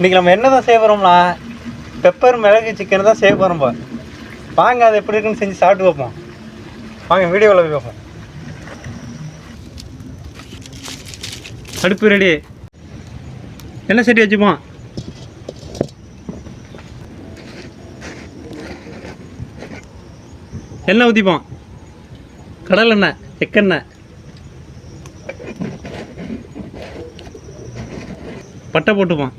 இன்றைக்கி நம்ம என்ன தான் செய்ய போகிறோம்னா பெப்பர் மிளகு சிக்கன் தான் செய்ய போகிறோம் பா வாங்க அது எப்படி இருக்குன்னு செஞ்சு சாப்பிட்டு பார்ப்போம். வாங்க வீடியோவில் போய் பார்ப்போம். அடுப்பு ரெடி என்ன சட்டி வச்சுப்போம். எண்ணெய் ஊற்றிப்போம் கடல் எண்ணெய் செக்கெண்ணெய் பட்டை போட்டுப்போம்.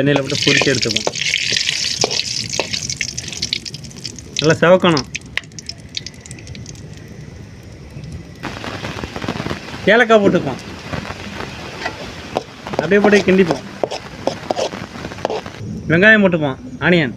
எண்ணெயில் போட்டு பொரிச்சு எடுத்துப்போம் நல்லா செவக்கணும். ஏலக்காய் போட்டுப்போம் அப்படியே போட்டு கிண்டிப்போம். வெங்காயம் போட்டுப்போம் ஆனியன்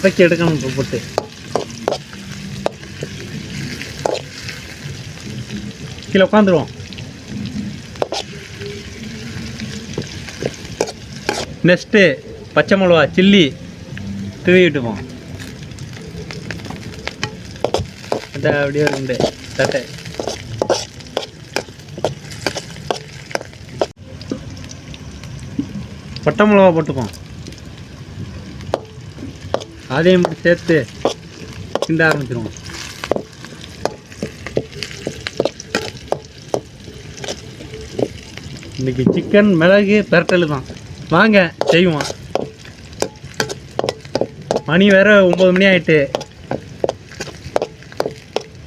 வதக்கி எடுக்கணும் இப்போ போட்டு. கீழே உட்காந்துருவோம் நெக்ஸ்ட்டு பச்சை மிளகா சில்லி தூவி விட்டுப்போம். அதான் அப்படியே உண்டு தட்டை. பட்டை மிளகா போட்டுப்போம். அதையும் சேர்த்து கிண்ட ஆரம்பிச்சிருவோம். இன்னைக்கு சிக்கன் மிளகு பெரட்டல் தான். வாங்க செய்வோம். மணி வேற ஒம்பது மணி ஆயிட்டு.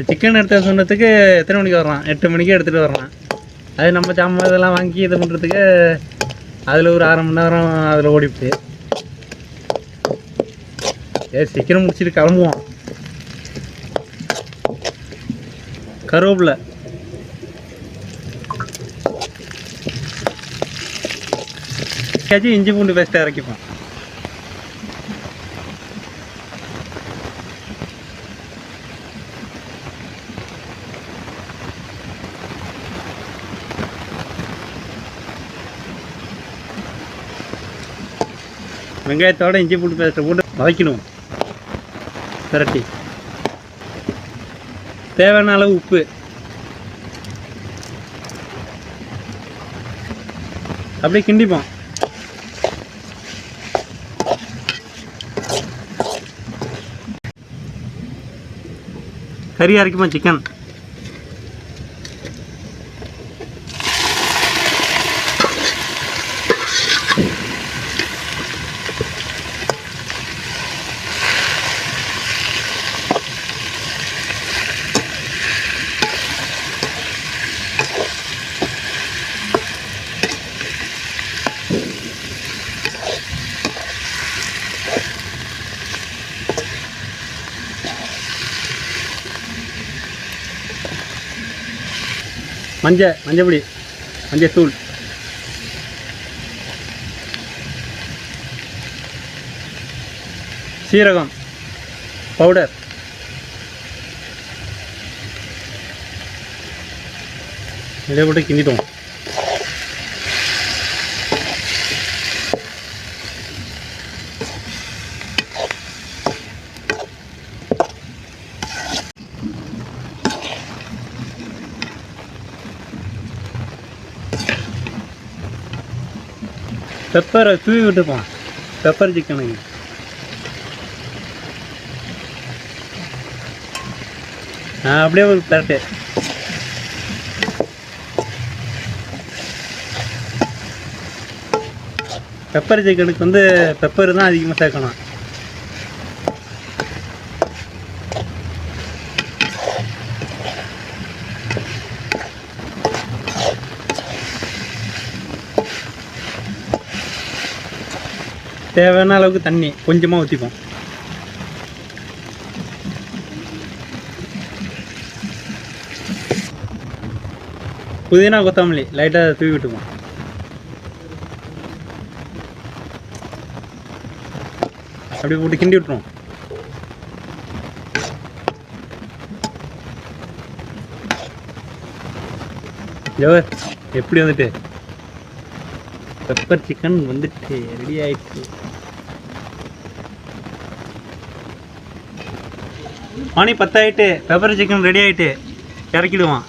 சிக்கன் எடுத்து சொன்னதுக்கு எத்தனை மணிக்கு வர்றான் எட்டு மணிக்கு எடுத்துகிட்டு வர்றான் அது நம்ம சாமான் இதெல்லாம் வாங்கி இது பண்ணுறதுக்கு அதில் ஒரு அரை மணி நேரம் அதில் ஓடிப்புட்டு ஏ சீக்கிரம் முடிச்சுட்டு கிளம்புவோம். கருவேப்பிலை. இஞ்சி பூண்டு பேஸ்ட்டாக இறக்கிப்போம். வெங்காயத்தோட இஞ்சி பூண்டு பேஸ்ட்டை போட்டு வதக்கணும் பிரட்டி தேவையான அளவு உப்பு. அப்படியே கிண்டிப்போம். கறி அரைக்குமா சிக்கன் மஞ்ச மஞ்சப்பொடி மஞ்சத்தூள். சீரகம் பவுடர். இதை போட்டு கிண்டிட்டோம். பெப்பரை தூவி விட்டுப்போம் பெப்பர் சிக்கனுக்கு ஆ அப்படியே ஒரு பிளேட்டு பெப்பர் சிக்கனுக்கு வந்து பெப்பர் தான் அதிகமாக சேர்க்கணும். தேவையான அளவுக்கு தண்ணி கொஞ்சமாக ஊற்றிப்போம் புதினா கொத்தமல்லி லைட்டாக தூவி விட்டுப்போம். அப்படி போட்டு கிண்டி விட்டுருவோம். ஜவர் எப்படி வந்துட்டு? பெப்பர் சிக்கன் வந்துட்டு ரெடி ஆயிடுச்சு. மணி பத்தாயிட்டு பெப்பர் சிக்கன் ரெடி ஆயிட்டு இறக்கிடுவான்.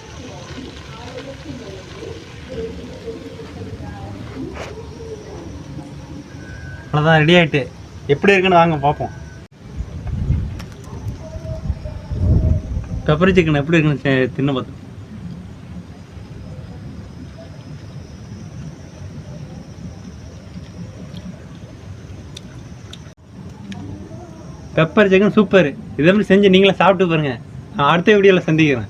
அவ்வளோதான் ரெடி ஆகிட்டு எப்படி இருக்குன்னு வாங்க பார்ப்போம். பெப்பர் சிக்கன் எப்படி இருக்குன்னு தின்னு பார்த்தோம் பெப்பர் சிக்கன் சூப்பர் இதே மாதிரி செஞ்சு நீங்களே சாப்பிட்டு பாருங்கள் நான் அடுத்த வீடியோவில் சந்திக்கிறேன்.